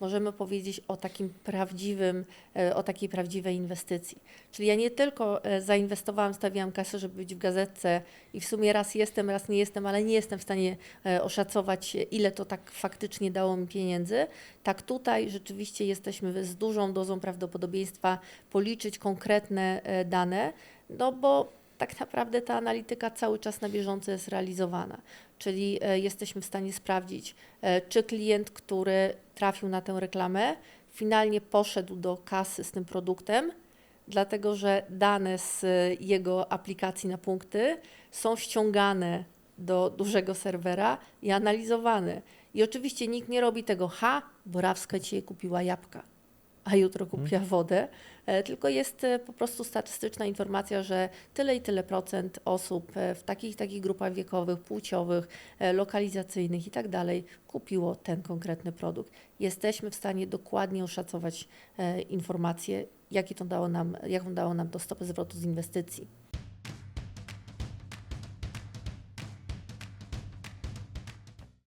możemy powiedzieć o takim prawdziwym, e, o takiej prawdziwej inwestycji. Czyli ja nie tylko e, zainwestowałam, stawiałam kasę, żeby być w gazetce i w sumie raz jestem, raz nie jestem, ale nie jestem w stanie e, oszacować, ile to tak faktycznie dało mi pieniędzy. Tak tutaj rzeczywiście jesteśmy z dużą dozą prawdopodobieństwa policzyć konkretne dane, no bo tak naprawdę ta analityka cały czas na bieżąco jest realizowana. Czyli e, jesteśmy w stanie sprawdzić, e, czy klient, który trafił na tę reklamę, finalnie poszedł do kasy z tym produktem, dlatego że dane z e, jego aplikacji na punkty są ściągane do dużego serwera i analizowane. I oczywiście nikt nie robi tego, ha, Borawska dzisiaj kupiła jabłka, a jutro kupiła wodę, e, tylko jest e, po prostu statystyczna informacja, że tyle i tyle procent osób e, w takich takich grupach wiekowych, płciowych, lokalizacyjnych i tak dalej kupiło ten konkretny produkt. Jesteśmy w stanie dokładnie oszacować informacje, jakie to dało nam, jaką dało nam to stopę zwrotu z inwestycji.